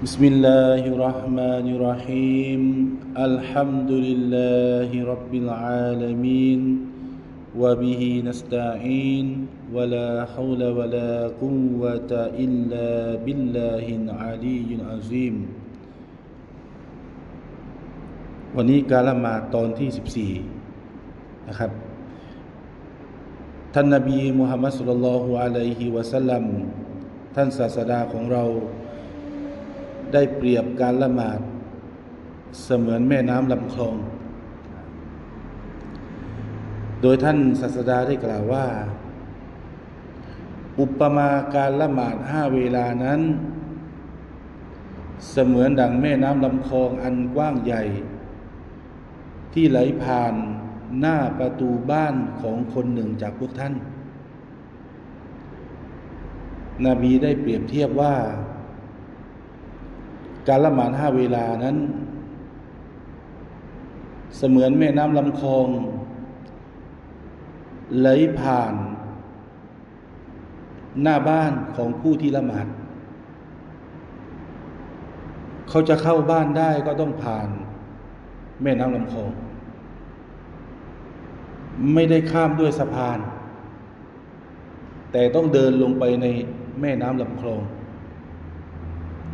بسم الله الرحمن الرحيم الحمد لله رب العالمين وبه نستعين ولا حول ولا قوة إلا بالله العلي العظيم วันนี้การละหมาดตอนที่ 14 นะครับ ท่านนบีมุฮัมมัดสุลลัลลอฮุอะลัยฮิวะสัลลัม ท่านศาสดาของเรา ได้เปรียบการละหมาด เสมือนแม่น้ำลำคลอง โดยท่านศาสดาได้กล่าวว่า อุปมาการละหมาดห้าเวลานั้น เสมือนดังแม่น้ำลำคลองอันกว้างใหญ่ ที่ไหลผ่านหน้าประตูบ้านของคนหนึ่งจากพวกท่าน นบีได้เปรียบเทียบว่า การละหมาดห้าเวลานั้น เสมือนแม่น้ำลำคลองไหลผ่าน หน้าบ้านของผู้ที่ละหมาด เขาจะเข้าบ้านได้ก็ต้องผ่าน แม่น้ำลำคลอง ไม่ได้ข้ามด้วยสะพาน แต่ต้องเดินลงไปในแม่น้ำลำคลอง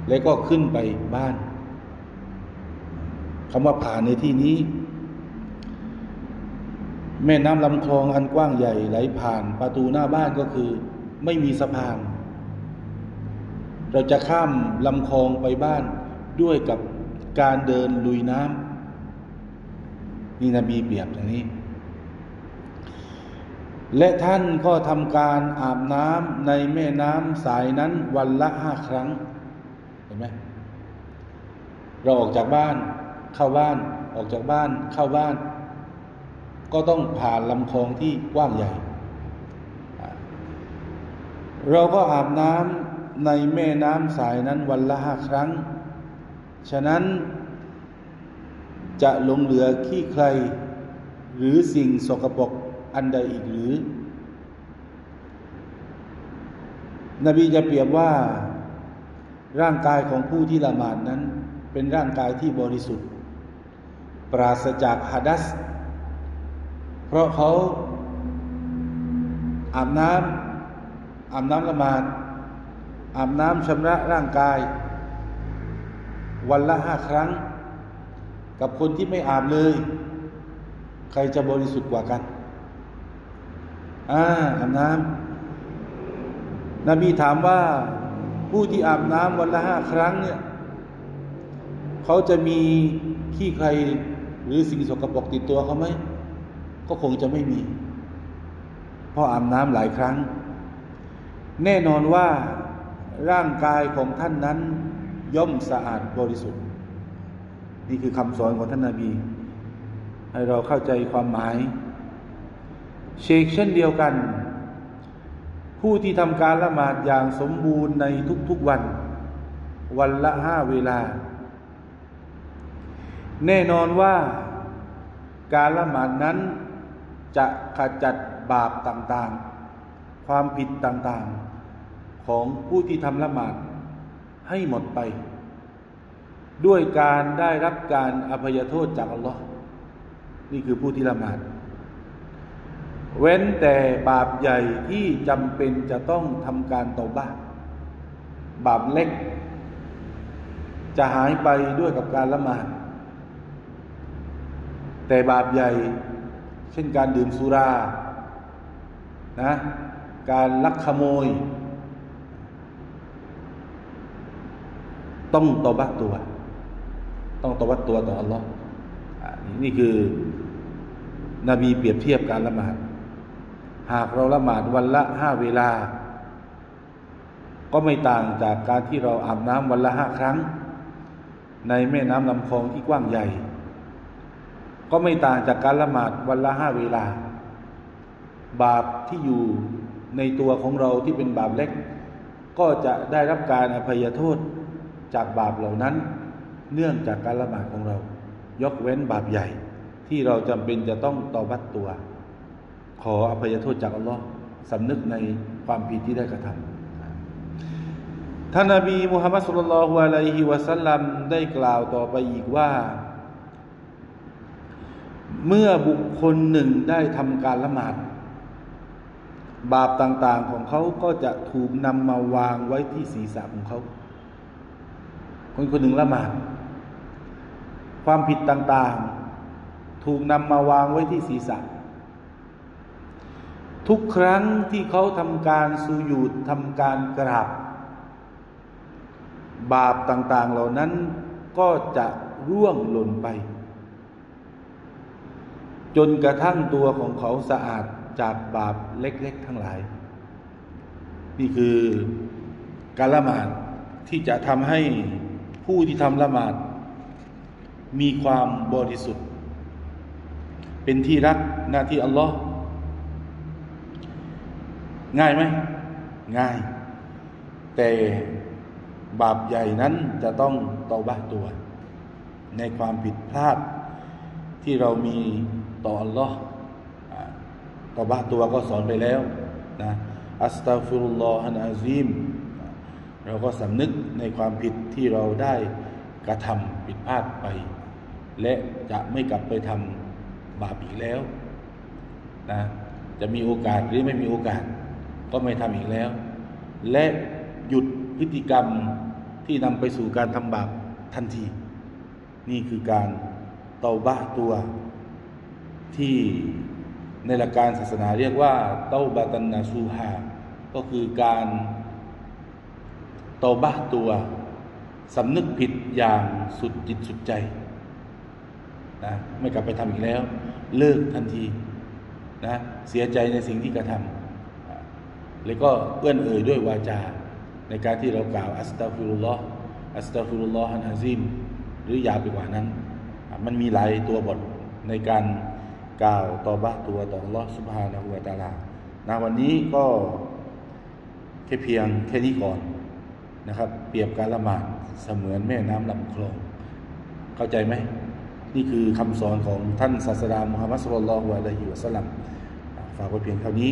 แล้วก็ขึ้นไปบ้านคำว่าผ่านในที่นี้ แม่น้ำลำคลองอันกว้างใหญ่ไหลผ่านประตูหน้าบ้านก็คือ ไม่มีสะพาน เราจะข้ามลำคลองไปบ้านด้วยกับการเดินลุยน้ำนี่นบีเปรียบอย่างนี้ และท่านก็ทำการอาบน้ำในแม่น้ำสายนั้นวันละห้าครั้ง นไหมเราออกจากบ้านเข้าบ้าน ออกจากบ้านเข้าบ้าน ก็ต้องผ่านลำคลองที่กว้างใหญ่ เราก็อาบน้ำในแม่น้ำสายนั้นวันละห้าครั้ง ฉะนั้นจะลงเหลือขี้ใคร หรือสิ่งสกปรกอันใดอีกหรือ นบีจะเปรียบว่า ร่างกายของผู้ที่ละหมาดนั้น เป็นร่างกายที่บริสุทธิ์ ปราศจากฮัดัส เพราะเขาอาบน้ำอาบน้ำละหมาดอาบน้ำชำระร่างกาย วันละห้าครั้ง กับคนที่ไม่อาบเลย ใครจะบริสุทธิ์กว่ากันอ่าอาบน้ำนบีถามว่า ผู้ที่อาบน้ำวันละห้าครั้งเนี่ยเขาจะมีขี้ใครหรือสิ่งสกปรกติดตัวเขาไหมก็คงจะไม่มี เพราะอาบน้ำหลายครั้ง แน่นอนว่าร่างกายของท่านนั้นย่อมสะอาดบริสุทธิ์ นี่คือคำสอนของท่านนาบี ให้เราเข้าใจความหมาย เชกเช่นเดียวกัน ผู้ที่ทำการละหมาดอย่างสมบูรณ์ในทุกๆวัน วันละห้าเวลา แน่นอนว่าการละหมาดนั้นจะขจัดบาปต่างๆ ความผิดต่างๆ ของผู้ที่ทำละหมาดให้หมดไป ด้วยการได้รับการอภัยโทษจากอัลลอฮ์นี่คือผู้ที่ละหมาด เว้นแต่บาปใหญ่ที่จำเป็นจะต้องทำการตบ้าบาปเล็ก จะหายไปด้วยกับการละหมาด แต่บาปใหญ่ เช่นการดื่มสุรานะการลักขโมย ต้องตบัตตัว ต้องตบัตตัวต่ออัลลอฮ์นี่คือนบีเปรียบเทียบการละหมาด หากเราละหมาดวันละห้าเวลา ก็ไม่ต่างจากการที่เราอาบน้ำวันละห้าครั้ง ในแม่น้ำลำคลองที่กว้างใหญ่ ก็ไม่ต่างจากการละหมาดวันละห้าเวลา บาปที่อยู่ในตัวของเราที่เป็นบาปเล็ก ก็จะได้รับการอภัยโทษจากบาปเหล่านั้น เนื่องจากการละหมาดของเรา ยกเว้นบาปใหญ่ที่เราจำเป็นจะต้องตอบัตตัว ขออภัยโทษจากอัลลอฮ์สำนึกในความผิดที่ได้กระทำท่านนบีมุฮัมมัดสุลลัลฮุอะลัยฮิวะสัลลัมได้กล่าวต่อไปอีกว่า เมื่อบุคคลหนึ่งได้ทำการละหมาด บาปต่างๆของเขาก็จะถูกนำมาวางไว้ที่ศีรษะของเขา คนคนหนึ่งละหมาด ความผิดต่างๆ ถูกนำมาวางไว้ที่ศีรษะ ทุกครั้งที่เขาทำการสูญูดทำการกราบบาปต่าง ๆ เหล่านั้นก็จะร่วงหล่นไป จนกระทั่งตัวของเขาสะอาดจากบาปเล็ก ๆ ทั้งหลาย นี่คือการละหมาดที่จะทำให้ผู้ที่ทำละหมาด มีความบริสุทธิ์ เป็นที่รักหน้าที่อัลลอฮ์ ง่ายไหมง่าย แต่บาปใหญ่นั้นจะต้องตอบะตัว ในความผิดพลาดที่เรามีต่ออัลลอฮ์ตอบะตัวก็สอนไปแล้วนะอัสตัฟิรุลลอฮานอาซีม เราก็สำนึกในความผิดที่เราได้กระทำผิดพลาดไป และจะไม่กลับไปทำบาปอีกแล้วนะจะมีโอกาสหรือไม่มีโอกาส ก็ไม่ทำอีกแล้ว และหยุดพฤติกรรมที่นำไปสู่การทำบาปทันที นี่คือการเตาบะตัวที่ในหลักการศาสนาเรียกว่าเตาบาตันนาซูฮาก็คือการเตาบะตัวสำนึกผิดอย่างสุดจิตสุดใจนะไม่กลับไปทำอีกแล้ว เลิกทันทีนะเสียใจในสิ่งที่กระทำ แล้วก็เอื้อนเอ่ยด้วยวาจา ในการที่เรากล่าวอัสตัฟิรุลลอฮ์อัสตัฟิรุลลอฮ์ฮันฮะซิมหรือยาวไปกว่านั้น มันมีหลายตัวบทในการกล่าวต่อบะตัวต่อลอสุภานะฮุวาตาลานะวันนี้ก็แค่เพียงแค่นี้ก่อนนะครับ เปรียบการละหมาดเสมือนแม่น้ำลำคลอง เข้าใจไหมนี่คือคำสอนของท่านศาสดามุฮัมมัดสุลลัลฮุอะลัยฮิวะสัลลัมฝากไว้เพียงเท่านี้